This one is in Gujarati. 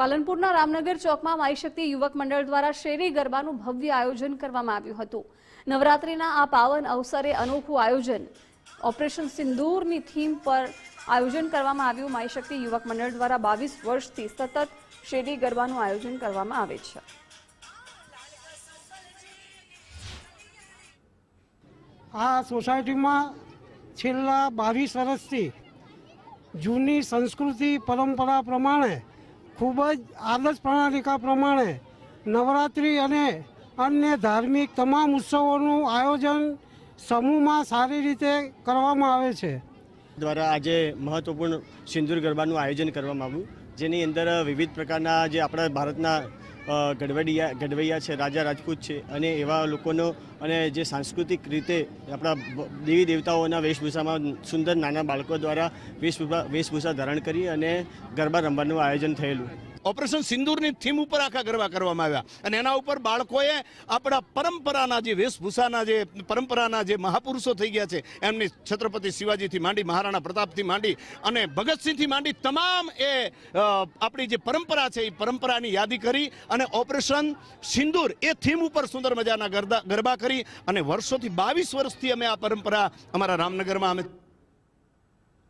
પાલનપુરના રામનગર ચોકમાં માઈ શક્તિ યુવક મંડળ દ્વારા શેરી ગરબાનું ભવ્ય આયોજન કરવામાં આવ્યું હતું. નવરાત્રિના આ પાવન અવસરે અનોખું આયોજન, ઓપરેશન સિંદૂરની થીમ પર આયોજન કરવામાં આવ્યું. માઈ શક્તિ યુવક મંડળ દ્વારા બાવીસ વર્ષથી સતત શેરી ગરબાનું આયોજન કરવામાં આવે છે. આ સોસાયટીમાં છેલ્લા બાવીસ વર્ષથી જૂની સંસ્કૃતિ પરંપરા પ્રમાણે ખૂબ જ આદર્શ પ્રણાલિકા પ્રમાણે નવરાત્રિ અને અન્ય ધાર્મિક તમામ ઉત્સવોનું આયોજન સમૂહમાં સારી રીતે કરવામાં આવે છે. દ્વારા આજે મહત્વપૂર્ણ સિંદૂર ગરબાનું આયોજન કરવામાં આવ્યું, જેની અંદર વિવિધ પ્રકારના જે આપણા ભારતના ગઢવડિયા, ગઢવૈયા છે, રાજા રાજપૂત છે અને એવા લોકોનો અને જે સાંસ્કૃતિક રીતે આપણા દેવી દેવતાઓના વેશભૂષામાં સુંદર નાના બાળકો દ્વારા વેશભૂષા વેશભૂષા ધારણ કરી અને ગરબા રમવાનું આયોજન થયેલું. ઓપરેશન સિંદૂરની થીમ ઉપર આખા ગરબા કરવામાં આવ્યા. અને એના ઉપર બાળકોએ આપણા પરંપરાના જે વેશભૂષાના જે પરંપરાના જે મહાપુરુષો થઈ ગયા છે, એમની છત્રપતિ શિવાજીથી માંડી, મહારાણા પ્રતાપથી માંડી અને ભગતસિંહથી માંડી તમામ એ આપણી જે પરંપરા છે એ પરંપરાની યાદી કરી અને ઓપરેશન સિંદૂર એ થીમ ઉપર સુંદર મજાના ગરબા કરી અને વર્ષોથી બાવીસ વર્ષથી અમે આ પરંપરા અમારા રામનગરમાં અમે